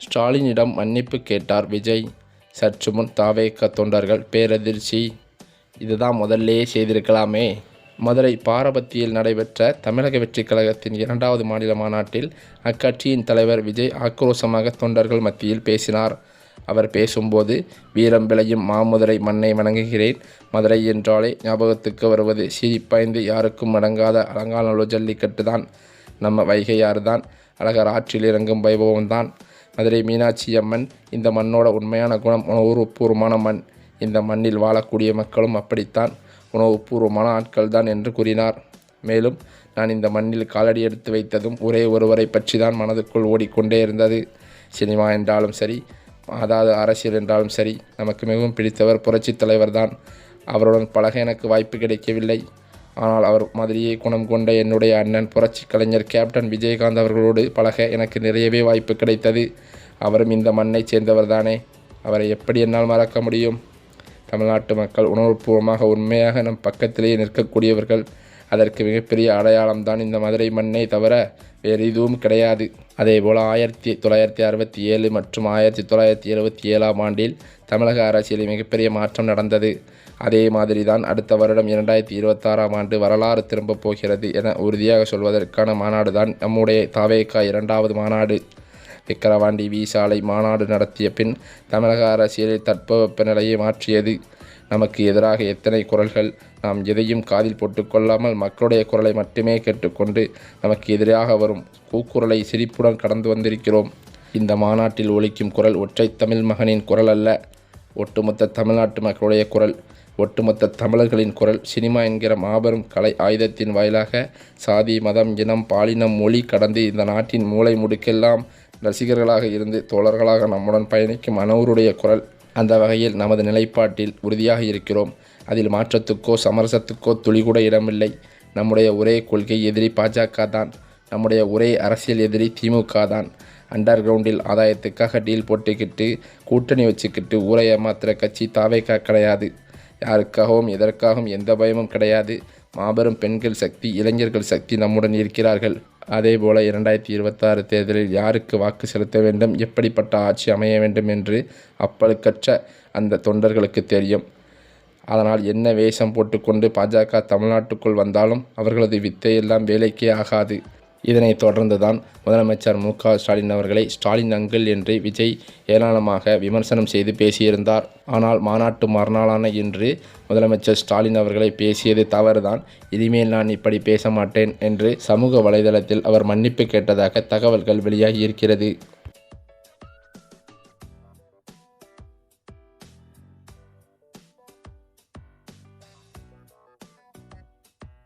ஸ்டாலினிடம் மன்னிப்பு கேட்டார் விஜய். சற்று முன் தாவேக்க தொண்டர்கள் பேரதிர்ச்சி. இதுதான் முதல்லே செய்திருக்கலாமே. மதுரை பாரபத்தியில் நடைபெற்ற தமிழக வெற்றிக் கழகத்தின் இரண்டாவது மாநில மாநாட்டில் அக்கட்சியின் தலைவர் விஜய் ஆக்ரோஷமாக தொண்டர்கள் மத்தியில் பேசினார். அவர் பேசும்போது வீரம் விளையும் மாமதுரை மண்ணை வணங்குகிறேன். மதுரை என்றாலே ஞாபகத்துக்கு வருவது சிரிப்பாய்ந்து யாருக்கும் அடங்காத அலங்காநல்லூர் ஜல்லிக்கட்டு தான் நம்ம வைகையாறு தான் அழகர் ஆற்றில் இறங்கும் வைபவம் தான் மதுரை மீனாட்சி அம்மன் இந்த மண்ணோட உண்மையான குணம் உணவுபூர்வமான மண். இந்த மண்ணில் வாழக்கூடிய மக்களும் அப்படித்தான். உணவுபூர்வமான ஆட்கள் தான் என்று கூறினார். மேலும் நான் இந்த மண்ணில் காலடி எடுத்து வைத்ததும் ஒரே ஒருவரை பற்றி தான் மனதுக்குள் ஓடிக்கொண்டே இருந்தது. சினிமா என்றாலும் சரி அதாவது அரசியல் என்றாலும் சரி நமக்கு மிகவும் பிடித்தவர் புரட்சித் தலைவர் தான் அவருடன் பழக எனக்கு வாய்ப்பு கிடைக்கவில்லை. ஆனால் அவர் மாதிரியே குணம் கொண்ட என்னுடைய அண்ணன் புரட்சி கலைஞர் கேப்டன் விஜயகாந்த் அவர்களோடு பழக எனக்கு நிறையவே வாய்ப்பு கிடைத்தது. அவரும் இந்த மண்ணைச் சேர்ந்தவர்தானே. அவரை எப்படி என்னால் மறக்க முடியும்? தமிழ்நாட்டு மக்கள் உணர்வுபூர்வமாக உண்மையாக நம் பக்கத்திலேயே நிற்கக்கூடியவர்கள். அதற்கு மிகப்பெரிய அடையாளம்தான் இந்த மதுரை மண்ணை தவிர வேறு எதுவும் கிடையாது. அதேபோல் ஆயிரத்தி தொள்ளாயிரத்தி அறுபத்தி ஏழு மற்றும் ஆயிரத்தி தொள்ளாயிரத்தி எழுபத்தி ஏழாம் ஆண்டில் தமிழக அரசியலில் மிகப்பெரிய மாற்றம் நடந்தது. அதே மாதிரி தான் அடுத்த வருடம் இரண்டாயிரத்தி இருபத்தாறாம் ஆண்டு வரலாறு திரும்பப் போகிறது என உறுதியாக சொல்வதற்கான மாநாடு தான் நம்முடைய தாவேக்கா இரண்டாவது மாநாடு. விக்கிரவாண்டி வி சாலை மாநாடு நடத்திய பின் தமிழக அரசியலில் தட்பவெப்ப நிலையை மாற்றியது. நமக்கு எதிராக எத்தனை குரல்கள் நாம் எதையும் காதில் போட்டுக்கொள்ளாமல் மக்களுடைய குரலை மட்டுமே கேட்டுக்கொண்டு நமக்கு எதிராக வரும் கூக்குரலை சிரிப்புடன் கடந்து வந்திருக்கிறோம். இந்த மாநாட்டில் ஒழிக்கும் குரல் ஒற்றை தமிழ் மகனின் குரல் அல்ல ஒட்டுமொத்த தமிழ்நாட்டு மக்களுடைய குரல். ஒட்டுமொத்த தமிழர்களின் குரல் சினிமா என்கிற மாபெரும் கலை ஆயுதத்தின் வாயிலாக சாதி மதம் இனம் பாலினம் மொழி கடந்து இந்த நாட்டின் மூளை முடுக்கெல்லாம் ரசிகர்களாக இருந்து தோழர்களாக நம்முடன் பயணிக்கும் அனைவருடைய குரல். அந்த வகையில் நமது நிலைப்பாட்டில் உறுதியாக இருக்கிறோம். அதில் மாற்றத்துக்கோ சமரசத்துக்கோ துளிகூட இடமில்லை. நம்முடைய ஒரே கொள்கை எதிரி பாஜக தான். நம்முடைய ஒரே அரசியல் எதிரி திமுக தான். அண்டர் கிரவுண்டில் ஆதாயத்துக்காக டீல் போட்டுக்கிட்டு கூட்டணி வச்சுக்கிட்டு ஊரை ஏமாத்துகிற கட்சி தாவேக்கா கிடையாது. யாருக்காகவும் எதற்காகவும் எந்த பயமும் கிடையாது. மாபெரும் பெண்கள் சக்தி இளைஞர்கள் சக்தி நம்முடன் இருக்கிறார்கள். அதேபோல் இரண்டாயிரத்தி இருபத்தாறு தேர்தலில் யாருக்கு வாக்கு செலுத்த வேண்டும் எப்படிப்பட்ட ஆட்சி அமைய வேண்டும் என்று அப்பழுக்கற்ற அந்த தொண்டர்களுக்கு தெரியும். அதனால் என்ன வேஷம் போட்டுக்கொண்டு பாஜக தமிழ்நாட்டுக்குள் வந்தாலும் அவர்களது வித்தையெல்லாம் வேலைக்கே ஆகாது. இதனைத் தொடர்ந்து தான் முதலமைச்சர் மு க. ஸ்டாலின் அவர்களை ஸ்டாலின் அங்கிள் என்று விஜய் ஏராளமாக விமர்சனம் செய்து பேசியிருந்தார். ஆனால் மாநாட்டு மறுநாளான இன்று முதலமைச்சர் ஸ்டாலின் அவர்களை பேசியது தவறுதான். இனிமேல் நான் இப்படி பேச மாட்டேன் என்று சமூக வலைதளத்தில் அவர் மன்னிப்பு கேட்டதாக தகவல்கள் வெளியாகி இருக்கிறது.